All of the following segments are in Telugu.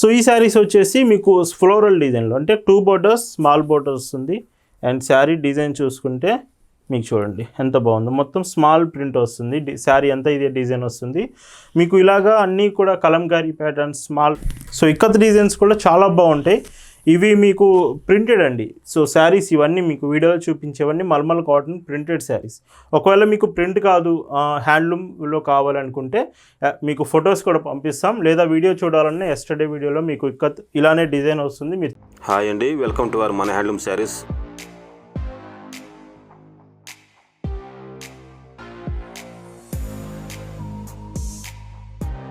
సో ఈ శారీస్ వచ్చేసి మీకు ఫ్లోరల్ డిజైన్లో అంటే టూ బోర్డర్స్ స్మాల్ బోర్డర్స్ ఉంది. అండ్ శారీ డిజైన్ చూసుకుంటే మీకు చూడండి ఎంత బాగుందో. మొత్తం స్మాల్ ప్రింట్ వస్తుంది. శారీ అంతా ఇదే డిజైన్ వస్తుంది. మీకు ఇలాగా అన్నీ కూడా Kalamkari patterns small. So ikat designs కూడా చాలా బాగుంటాయి. ఇవి మీకు ప్రింటెడ్ అండి. సో శారీస్ ఇవన్నీ మీకు వీడియోలో చూపించేవన్నీ మల్మల్ కాటన్ ప్రింటెడ్ శారీస్ ఒకవేళ మీకు ప్రింట్ కాదు హ్యాండ్లూమ్లో కావాలనుకుంటే మీకు ఫొటోస్ కూడా పంపిస్తాం. లేదా వీడియో చూడాలన్నా ఎస్టర్డే వీడియోలో మీకు ఇక్కత్ ఇలానే డిజైన్ వస్తుంది. మీరు హాయ్ అండి వెల్కమ్ టు అవర్ మన హ్యాండ్లూమ్ శారీస్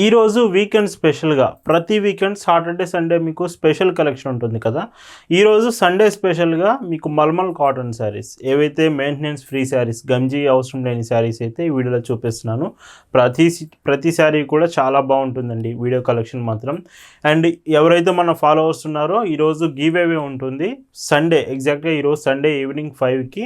ఈరోజు వీకెండ్ స్పెషల్గా ప్రతి వీకెండ్ సాటర్డే సండే మీకు స్పెషల్ కలెక్షన్ ఉంటుంది కదా. ఈరోజు సండే స్పెషల్గా మీకు మల్మల్ కాటన్ శారీస్ ఏవైతే మెయింటెనెన్స్ ఫ్రీ శారీస్ గంజీ అవసరం లేని శారీస్ అయితే ఈ వీడియోలో చూపిస్తున్నాను. ప్రతి ప్రతి శారీ కూడా చాలా బాగుంటుందండి వీడియో కలెక్షన్ మాత్రం. అండ్ ఎవరైతే మన ఫాలోవర్స్ ఉన్నారో ఈరోజు గివ్ ఉంటుంది. సండే ఎగ్జాక్ట్గా ఈరోజు సండే ఈవినింగ్ ఫైవ్కి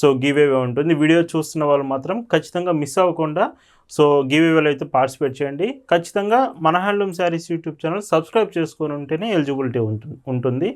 సో గివ్ ఉంటుంది. వీడియో చూస్తున్న వాళ్ళు మాత్రం ఖచ్చితంగా మిస్ అవ్వకుండా సో గివ్ అవేలో అయితే పార్టిసిపేట్ చేయండి. ఖచ్చితంగా మన handloom saris YouTube channel subscribe చేసుకొని ఉంటేనే ఎలిజిబిలిటీ ఉంటుంది ఉంటుంది.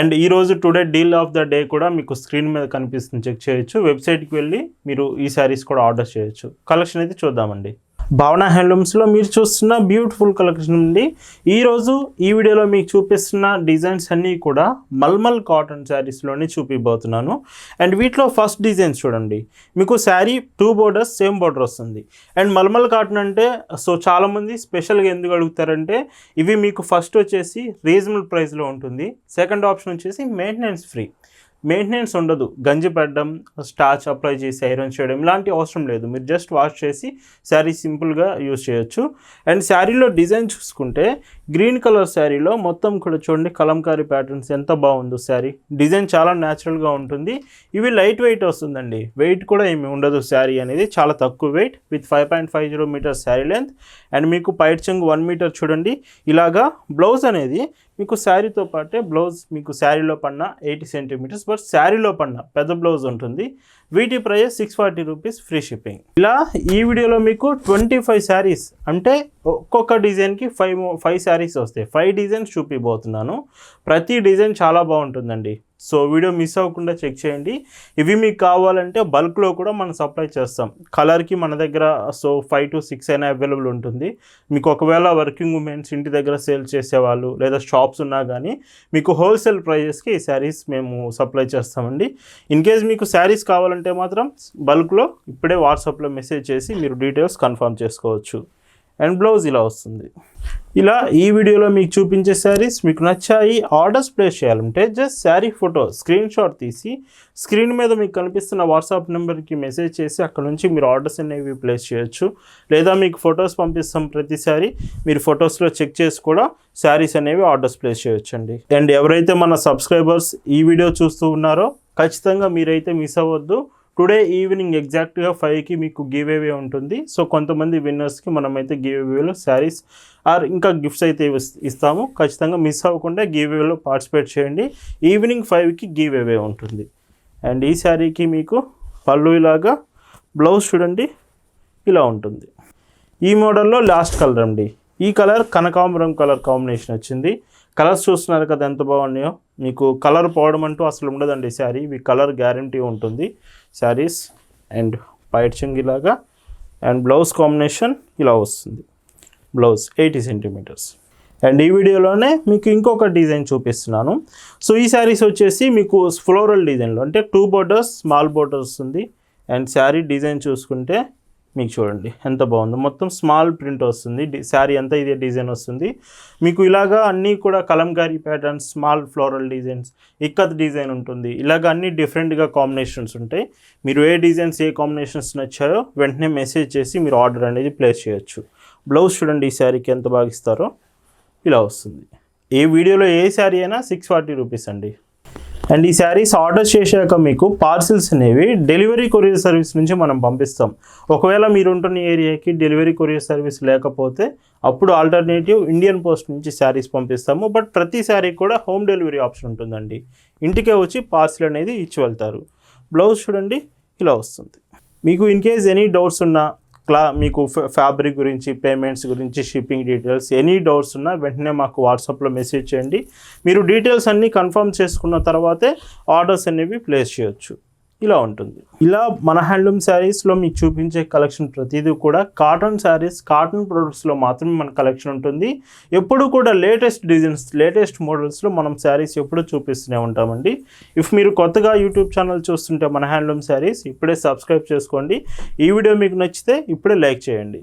అండ్ ఈరోజు today deal of the day కూడా మీకు స్క్రీన్ మీద కనిపిస్తుంది. చెక్ చేయొచ్చు. వెబ్సైట్కి వెళ్ళి మీరు ఈ శారీస్ కూడా ఆర్డర్ చేయొచ్చు. కలెక్షన్ అయితే చూద్దామండి. భావన హ్యాండ్లూమ్స్లో మీరు చూస్తున్న బ్యూటిఫుల్ కలెక్షన్ ఉంది ఈరోజు ఈ వీడియోలో మీకు చూపిస్తున్న డిజైన్స్ అన్నీ కూడా మల్మల్ కాటన్ శారీస్లోనే చూపిబోతున్నాను. అండ్ వీటిలో ఫస్ట్ డిజైన్స్ చూడండి. మీకు sari two borders same border వస్తుంది. అండ్ మల్మల్ కాటన్ అంటే సో చాలామంది స్పెషల్గా ఎందుకు అడుగుతారంటే ఇవి మీకు ఫస్ట్ వచ్చేసి రీజనబుల్ ప్రైస్లో ఉంటుంది. సెకండ్ ఆప్షన్ వచ్చేసి మెయింటెనెన్స్ ఫ్రీ. మెయింటెనెన్స్ ఉండదు. గంజి పెట్టడం స్టార్చ్ అప్లై చేసి ఐరన్ చేయడం ఇలాంటి అవసరం లేదు. మీరు జస్ట్ వాష్ చేసి శారీ సింపుల్గా యూజ్ చేయొచ్చు. అండ్ శారీలో డిజైన్ చూసుకుంటే గ్రీన్ కలర్ శారీలో మొత్తం కూడా చూడండి కలంకారీ ప్యాటర్న్స్ ఎంత బాగుందో శారీ డిజైన్ చాలా న్యాచురల్గా ఉంటుంది. ఇవి లైట్ వెయిట్ వస్తుందండి. వెయిట్ కూడా ఏమి ఉండదు శారీ అనేది. చాలా తక్కువ weight with five point five zero metre sari length and మీకు పైట్ చెంగు వన్ మీటర్ చూడండి. ఇలాగా బ్లౌజ్ అనేది మీకు శారీతో పాటే బ్లౌజ్ మీకు శారీలో పడిన ఎయిటీ సెంటీమీటర్స్ బట్ శారీలో పడిన పెద్ద బ్లౌజ్ ఉంటుంది. వీటి price six forty rupees free shipping. ఇలా ఈ వీడియోలో మీకు ట్వంటీ ఫైవ్ శారీస్ అంటే ఒక్కొక్క డిజైన్కి ఫైవ్ ఫైవ్ శారీస్ వస్తాయి. ఫైవ్ డిజైన్స్ చూపిపోతున్నాను ప్రతి డిజైన్ చాలా బాగుంటుందండి. సో వీడియో మిస్ అవ్వకుండా చెక్ చేయండి. ఇవి మీకు కావాలంటే బల్క్లో కూడా మనం సప్లై చేస్తాం. కలర్కి మన దగ్గర సో ఫైవ్ టు సిక్స్ అయినా అవైలబుల్ ఉంటుంది. మీకు ఒకవేళ వర్కింగ్ ఉమెన్స్ ఇంటి దగ్గర సేల్ చేసేవాళ్ళు లేదా షాప్స్ ఉన్నా కానీ మీకు హోల్సేల్ ప్రైజెస్కి ఈ శారీస్ మేము సప్లై చేస్తామండి. ఇన్ కేస్ మీకు శారీస్ కావాలంటే మాత్రం బల్క్లో ఇప్పుడే వాట్సాప్లో మెసేజ్ చేసి మీరు డీటెయిల్స్ కన్ఫర్మ్ చేసుకోవచ్చు. అండ్ బ్లౌజ్ ఇలా వస్తుంది. ఇలా ఈ వీడియోలో మీకు చూపించే శారీస్ మీకు నచ్చాయి ఆర్డర్స్ ప్లేస్ చేయాలంటే just sari photo screen shot తీసి స్క్రీన్ మీద మీకు కనిపిస్తున్న వాట్సాప్ నెంబర్కి మెసేజ్ చేసి అక్కడ నుంచి మీరు ఆర్డర్స్ అనేవి ప్లేస్ చేయొచ్చు. లేదా మీకు ఫొటోస్ పంపిస్తాం ప్రతిసారి మీరు ఫొటోస్లో చెక్ చేసి కూడా శారీస్ అనేవి ఆర్డర్స్ ప్లేస్ చేయొచ్చండి. అండ్ ఎవరైతే మన సబ్స్క్రైబర్స్ ఈ వీడియో చూస్తూ ఉన్నారో ఖచ్చితంగా మీరైతే మిస్ అవ్వద్దు. టుడే ఈవినింగ్ ఎగ్జాక్ట్గా ఫైవ్కి మీకు గివ్ అవే ఉంటుంది. సో కొంతమంది విన్నర్స్కి మనమైతే గివ్ అవేలో శారీస్ ఆర్ ఇంకా గిఫ్ట్స్ అయితే ఇస్తాము. ఖచ్చితంగా మిస్ అవ్వకుండా గివ్ అవేలో పార్టిసిపేట్ చేయండి. ఈవినింగ్ ఫైవ్కి గివ్ అవే ఉంటుంది. అండ్ ఈ శారీకి మీకు పళ్ళు ఇలాగా బ్లౌజ్ చూడండి. ఇలా ఉంటుంది. ఈ మోడల్లో లాస్ట్ కలర్ అండి. ఈ కలర్ కనకాంబరం కలర్ కాంబినేషన్ వచ్చింది. కలర్స్ చూస్తున్నారు కదా ఎంత బాగున్నాయో. మీకు కలర్ పోవడం అంటూ అసలు ఉండదండి శారీ. ఇవి కలర్ గ్యారంటీ ఉంటుంది. శారీస్ అండ్ పైట్ ఇలాగా అండ్ బ్లౌజ్ కాంబినేషన్ ఇలా వస్తుంది. Blouse eighty centimetres. అండ్ ఈ వీడియోలోనే మీకు ఇంకొక డిజైన్ చూపిస్తున్నాను. సో ఈ శారీస్ వచ్చేసి మీకు ఫ్లోరల్ డిజైన్లో అంటే టూ బోర్డర్స్ స్మాల్ బోర్డర్స్ ఉంది. అండ్ శారీ డిజైన్ చూసుకుంటే మీకు చూడండి ఎంత బాగుందో. మొత్తం స్మాల్ ప్రింట్ వస్తుంది. శారీ అంతా ఇదే డిజైన్ వస్తుంది. మీకు ఇలాగా అన్నీ కూడా Kalamkari patterns small floral designs ikat design ఉంటుంది. ఇలాగ అన్ని డిఫరెంట్గా కాంబినేషన్స్ ఉంటాయి. మీరు ఏ డిజైన్స్ ఏ కాంబినేషన్స్ నచ్చాయో వెంటనే మెసేజ్ చేసి మీరు ఆర్డర్ అనేది ప్లేస్ చేయొచ్చు. బ్లౌజ్ చూడండి ఈ శారీకి ఎంత బాగా ఇస్తారో. ఇలా వస్తుంది. ఏ వీడియోలో ఏ శారీ అయినా సిక్స్ ఫార్టీ రూపీస్ అండి. అండ్ ఈ శారీస్ ఆర్డర్ చేశాక మీకు పార్సిల్స్ అనేవి డెలివరీ కొరియర్ సర్వీస్ నుంచి మనం పంపిస్తాం. ఒకవేళ మీరు ఉంటున్న ఏరియాకి డెలివరీ కొరియర్ సర్వీస్ లేకపోతే అప్పుడు ఆల్టర్నేటివ్ ఇండియన్ పోస్ట్ నుంచి శారీస్ పంపిస్తాము. బట్ ప్రతి శారీ కూడా హోమ్ డెలివరీ ఆప్షన్ ఉంటుందండి. ఇంటికే వచ్చి పార్సిల్ అనేది ఇచ్చి వెళ్తారు. బ్లౌజ్ చూడండి ఇలా వస్తుంది. మీకు ఇన్ కేస్ ఎనీ డౌట్స్ ఉన్నా క్లా మీకు ఫ్యాబ్రిక్ గురించి పేమెంట్స్ గురించి షిప్పింగ్ డీటెయిల్స్ ఎనీ డౌట్స్ ఉన్నా వెంటనే మాకు వాట్సాప్లో మెసేజ్ చేయండి. మీరు డీటెయిల్స్ అన్నీ కన్ఫర్మ్ చేసుకున్న తర్వాతే ఆర్డర్స్ అనేవి ప్లేస్ చేయొచ్చు. ఇలా ఉంటుంది. ఇలా మన హ్యాండ్లూమ్ శారీస్లో మీకు చూపించే కలెక్షన్ ప్రతిదీ కూడా కాటన్ శారీస్ కాటన్ ప్రొడక్ట్స్లో మాత్రమే మన కలెక్షన్ ఉంటుంది. ఎప్పుడు కూడా లేటెస్ట్ డిజైన్స్ లేటెస్ట్ మోడల్స్లో మనం శారీస్ ఎప్పుడు చూపిస్తూనే ఉంటామండి. ఇఫ్ మీరు కొత్తగా యూట్యూబ్ ఛానల్ చూస్తుంటే మన హ్యాండ్లూమ్ శారీస్ ఇప్పుడే సబ్స్క్రైబ్ చేసుకోండి. ఈ వీడియో మీకు నచ్చితే ఇప్పుడే లైక్ చేయండి.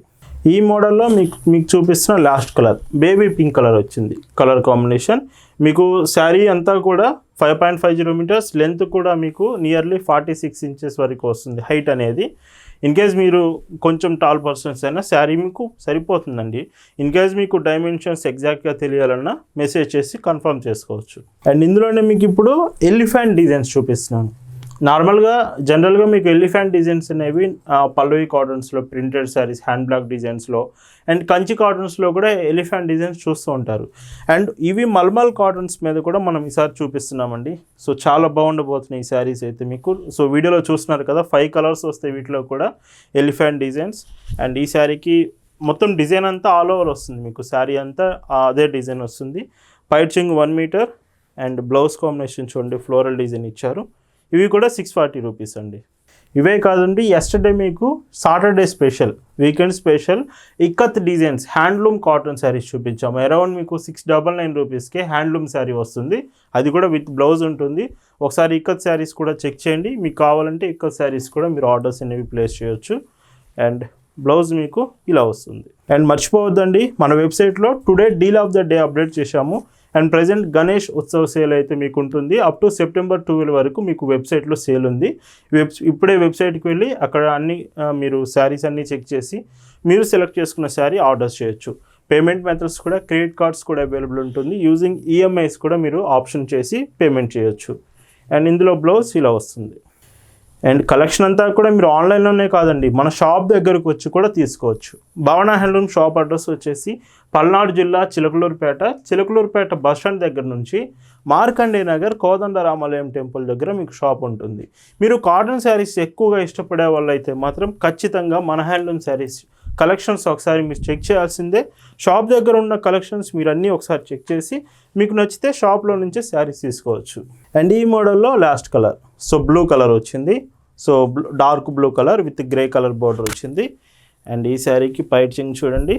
ఈ మోడల్లో మీకు మీకు చూపిస్తున్న last colour baby pink colour వచ్చింది. Colour combination. మీకు శారీ అంతా కూడా five point five zero metres length కూడా మీకు నియర్లీ ఫార్టీ సిక్స్ ఇంచెస్ వరకు వస్తుంది హైట్ అనేది. ఇన్ కేస్ మీరు కొంచెం టాల్ పర్సన్స్ అయినా శారీ మీకు సరిపోతుందండి. ఇన్ కేస్ మీకు డైమెన్షన్స్ ఎగ్జాక్ట్గా తెలియాలన్నా మెసేజ్ చేసి కన్ఫర్మ్ చేసుకోవచ్చు. అండ్ ఇందులోనే మీకు ఇప్పుడు ఎలిఫెంట్ డిజైన్స్ చూపిస్తున్నాను. నార్మల్గా జనరల్గా మీకు ఎలిఫెంట్ డిజైన్స్ అనేవి పల్లవి కాటన్స్లో ప్రింటెడ్ శారీస్ హ్యాండ్ బ్లాక్ డిజైన్స్లో అండ్ కంచి కాటన్స్లో కూడా ఎలిఫెంట్ డిజైన్స్ చూస్తూ ఉంటారు. అండ్ ఇవి మల్మల్ కాటన్స్ మీద కూడా మనం ఈసారి చూపిస్తున్నామండి. సో చాలా బాగుండబోతున్నాయి ఈ శారీస్ అయితే మీకు. సో వీడియోలో చూస్తున్నారు కదా ఫైవ్ కలర్స్ వస్తాయి వీటిలో కూడా ఎలిఫెంట్ డిజైన్స్. అండ్ ఈ శారీకి మొత్తం డిజైన్ అంతా ఆల్ ఓవర్ వస్తుంది మీకు. శారీ అంతా అదే డిజైన్ వస్తుంది. పైచింగ్ one metre and blouse combination చూడండి ఫ్లోరల్ డిజైన్ ఇచ్చారు. ఇవి కూడా సిక్స్ ఫార్టీ రూపీస్ అండి. ఇవే కాదండి ఎస్టర్డే మీకు Saturday special weekend special ikat designs handloom cotton saris చూపించాము. అరౌండ్ మీకు సిక్స్ డబల్ నైన్ రూపీస్కే హ్యాండ్లూమ్ శారీ వస్తుంది. అది కూడా విత్ బ్లౌజ్ ఉంటుంది. ఒకసారి ఇక్కత్ శారీస్ కూడా చెక్ చేయండి. మీకు కావాలంటే ఇక్కత్ శారీస్ కూడా మీరు ఆర్డర్స్ అనేవి ప్లేస్ చేయొచ్చు. అండ్ బ్లౌజ్ మీకు ఇలా వస్తుంది. అండ్ మర్చిపోవద్దండి మన వెబ్సైట్లో today deal of the day update చేశాము. అండ్ ప్రజెంట్ గణేష్ ఉత్సవ సేల్ అయితే మీకు ఉంటుంది అప్ టు సెప్టెంబర్ ట్వెల్వ్ వరకు మీకు వెబ్సైట్లో సేల్ ఉంది. వెబ్ ఇప్పుడే వెబ్సైట్కి వెళ్ళి అక్కడ అన్ని మీరు శారీస్ అన్నీ చెక్ చేసి మీరు సెలెక్ట్ చేసుకున్న శారీ ఆర్డర్ చేయొచ్చు. పేమెంట్ మెథడ్స్ కూడా క్రెడిట్ కార్డ్స్ కూడా అవైలబుల్ ఉంటుంది. యూజింగ్ ఈఎంఐస్ కూడా మీరు ఆప్షన్ చేసి పేమెంట్ చేయొచ్చు. అండ్ ఇందులో బ్లౌజ్ ఇలా వస్తుంది. అండ్ కలెక్షన్ అంతా కూడా మీరు ఆన్లైన్లోనే కాదండి. మన షాప్ దగ్గరకు వచ్చి కూడా తీసుకోవచ్చు. భవన హ్యాండ్లూమ్ షాప్ అడ్రస్ వచ్చేసి పల్నాడు జిల్లా చిలకలూరుపేట. చిలకలూరుపేట బస్ స్టాండ్ దగ్గర నుంచి మార్కండే నగర్ కోదండ రామాలయం టెంపుల్ దగ్గర మీకు షాప్ ఉంటుంది. మీరు కాటన్ శారీస్ ఎక్కువగా ఇష్టపడే వాళ్ళైతే మాత్రం ఖచ్చితంగా మన హ్యాండ్లూమ్ శారీస్ కలెక్షన్స్ ఒకసారి మీరు చెక్ చేయాల్సిందే. షాప్ దగ్గర ఉన్న కలెక్షన్స్ మీరు అన్నీ ఒకసారి చెక్ చేసి మీకు నచ్చితే షాప్లో నుంచే శారీస్ తీసుకోవచ్చు. అండ్ ఈ మోడల్లో last colour so blue colour వచ్చింది. So dark blue colour with grey colour border వచ్చింది. అండ్ ఈ శారీకి పైచింగ్ చూడండి.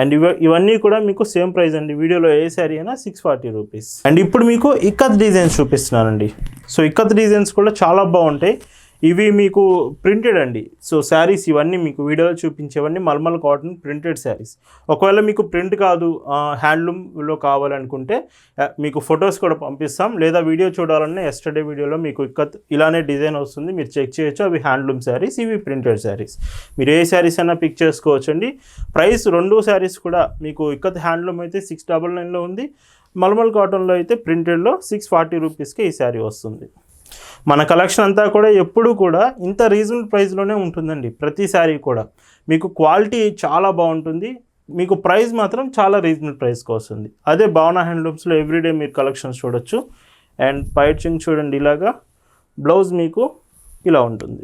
అండ్ ఇవ ఇవన్నీ కూడా మీకు సేమ్ ప్రైస్ అండి. వీడియోలో ఏ శారీ అయినా సిక్స్ ఫార్టీ రూపీస్ అండ్ ఇప్పుడు మీకు ఇక్కత్ డిజైన్స్ చూపిస్తున్నానండి. సో ఇక్కత్ డిజైన్స్ కూడా చాలా బాగుంటాయి. ఇవి మీకు ప్రింటెడ్ అండి. సో శారీస్ ఇవన్నీ మీకు వీడియోలో చూపించేవన్నీ మల్మల్ కాటన్ ప్రింటెడ్ శారీస్ ఒకవేళ మీకు ప్రింట్ కాదు హ్యాండ్లూమ్లో కావాలనుకుంటే మీకు ఫొటోస్ కూడా పంపిస్తాం. లేదా వీడియో చూడాలన్నా ఎస్టర్డే వీడియోలో మీకు ఇక్కత్ ఇలానే డిజైన్ వస్తుంది. మీరు చెక్ చేయొచ్చు. అవి హ్యాండ్లూమ్ శారీస్ ఇవి ప్రింటెడ్ శారీస్ మీరు ఏ శారీస్ అయినా పిక్ చేసుకోవచ్చు అండి ప్రైస్ రెండు శారీస్ కూడా మీకు ఇక్కత్ హ్యాండ్లూమ్ అయితే సిక్స్ డబల్ నైన్లో ఉంది. మల్మల్ కాటన్లో అయితే ప్రింటెడ్లో సిక్స్ ఫార్టీ రూపీస్కి ఈ శారీ వస్తుంది. మన కలెక్షన్ అంతా కూడా ఎప్పుడూ కూడా ఇంత రీజనబుల్ ప్రైస్లోనే ఉంటుందండి ప్రతిసారి కూడా. మీకు క్వాలిటీ చాలా బాగుంటుంది మీకు ప్రైస్ మాత్రం చాలా రీజనబుల్ ప్రైస్కి వస్తుంది. అదే భావన హ్యాండ్లూమ్స్లో ఎవ్రీడే మీరు కలెక్షన్స్ చూడొచ్చు. అండ్ పైచింగ్ చూడండి ఇలాగా బ్లౌజ్ మీకు ఇలా ఉంటుంది.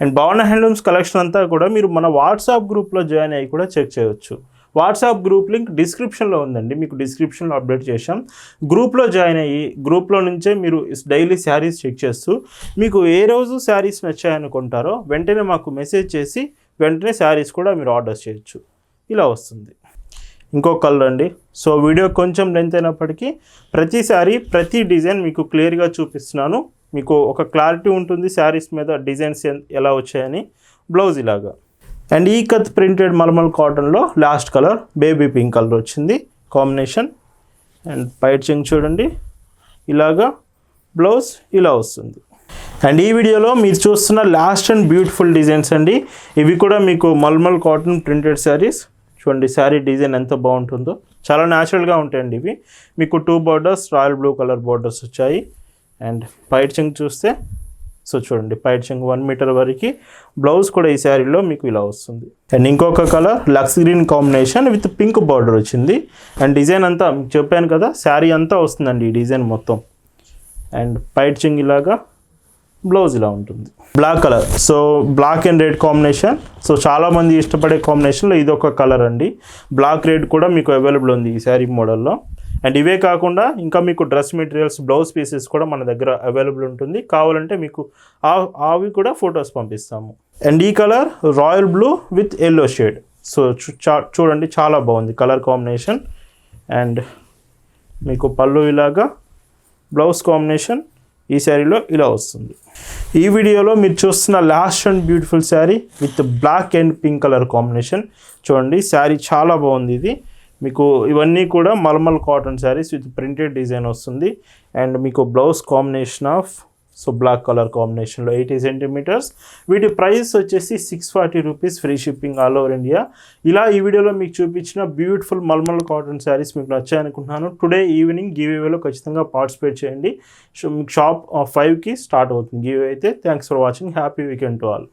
అండ్ భావన హ్యాండ్లూమ్స్ కలెక్షన్ అంతా కూడా మీరు మన వాట్సాప్ గ్రూప్లో జాయిన్ అయ్యి కూడా చెక్ చేయవచ్చు వాట్సాప్ గ్రూప్ లింక్ డిస్క్రిప్షన్లో ఉందండి మీకు డిస్క్రిప్షన్లో అప్డేట్ చేశాం. గ్రూప్లో జాయిన్ అయ్యి గ్రూప్లో నుంచే మీరు డైలీ శారీస్ చెక్ చేస్తూ మీకు ఏ రోజు శారీస్ నచ్చాయనుకుంటారో వెంటనే మాకు మెసేజ్ చేసి వెంటనే శారీస్ కూడా మీరు ఆర్డర్ చేయొచ్చు. ఇలా వస్తుంది. ఇంకో కలర్ అండి. సో వీడియో కొంచెం లెంత్ అయినప్పటికీ ప్రతిసారి ప్రతి డిజైన్ మీకు క్లియర్గా చూపిస్తున్నాను. మీకు ఒక క్లారిటీ ఉంటుంది శారీస్ మీద డిజైన్స్ ఎలా వచ్చాయని. బ్లౌజ్ ఇలాగా. అండ్ ఈ కత్ ప్రింటెడ్ మల్మల్ కాటన్లో last colour baby pink colour వచ్చింది. కాంబినేషన్. అండ్ పైచింగ్ చూడండి. ఇలాగా బ్లౌజ్ ఇలా వస్తుంది. అండ్ ఈ వీడియోలో మీరు చూస్తున్న లాస్ట్ అండ్ బ్యూటిఫుల్ డిజైన్స్ అండి. ఇవి కూడా మీకు మల్మల్ కాటన్ ప్రింటెడ్ శారీస్. చూడండి శారీ డిజైన్ ఎంత బాగుంటుందో. చాలా న్యాచురల్గా ఉంటాయండి ఇవి. మీకు two borders royal blue colour borders వచ్చాయి. అండ్ పైచింగ్ చూస్తే సో చూడండి పైచింగ్ వన్ మీటర్ వరకు బ్లౌజ్ కూడా ఈ శారీలో మీకు ఇలా వస్తుంది. అండ్ ఇంకొక colour Lux green combination with pink border వచ్చింది. అండ్ డిజైన్ అంతా మీకు చెప్పాను కదా శారీ అంతా వస్తుందండి ఈ డిజైన్ మొత్తం. అండ్ పైచింగ్ ఇలాగా బ్లౌజ్ ఇలా ఉంటుంది. Black colour so black and red combination so చాలామంది ఇష్టపడే కాంబినేషన్లో ఇది ఒక కలర్ అండి. బ్లాక్ రెడ్ కూడా మీకు అవైలబుల్ ఉంది ఈ శారీ మోడల్లో అండ్ ఇవే కాకుండా ఇంకా మీకు డ్రెస్ మెటీరియల్స్ బ్లౌజ్ పీసెస్ కూడా మన దగ్గర అవైలబుల్ ఉంటుంది. కావాలంటే మీకు అవి కూడా ఫొటోస్ పంపిస్తాము. అండ్ ఈ colour royal blue with yellow shade. So చూ- చా- చూడండి చాలా బాగుంది కలర్ కాంబినేషన్. అండ్ మీకు పళ్ళు ఇలాగా బ్లౌజ్ కాంబినేషన్ ఈ శారీలో ఇలా వస్తుంది. ఈ వీడియోలో మీరు చూస్తున్న last and beautiful sari with black and pink colour combination. చూడండి శారీ చాలా బాగుంది ఇది. మీకు ఇవన్నీ కూడా mulmul cotton saris with printed design వస్తుంది. అండ్ మీకు blouse combination of so black colour కాంబినేషన్లో ఎయిటీ సెంటీమీటర్స్. వీటి ప్రైస్ వచ్చేసి six forty rupees free shipping all over India. ఇలా ఈ వీడియోలో మీకు చూపించిన బ్యూటిఫుల్ మల్మల్ కాటన్ శారీస్ మీకు నచ్చాయనుకుంటున్నాను. టుడే ఈవినింగ్ గివేవేలో ఖచ్చితంగా పార్టిసిపేట్ చేయండి. సో మీకు షాప్ ఫైవ్కి స్టార్ట్ అవుతుంది గివ్ అయితే. Thanks for watching. Happy weekend to all.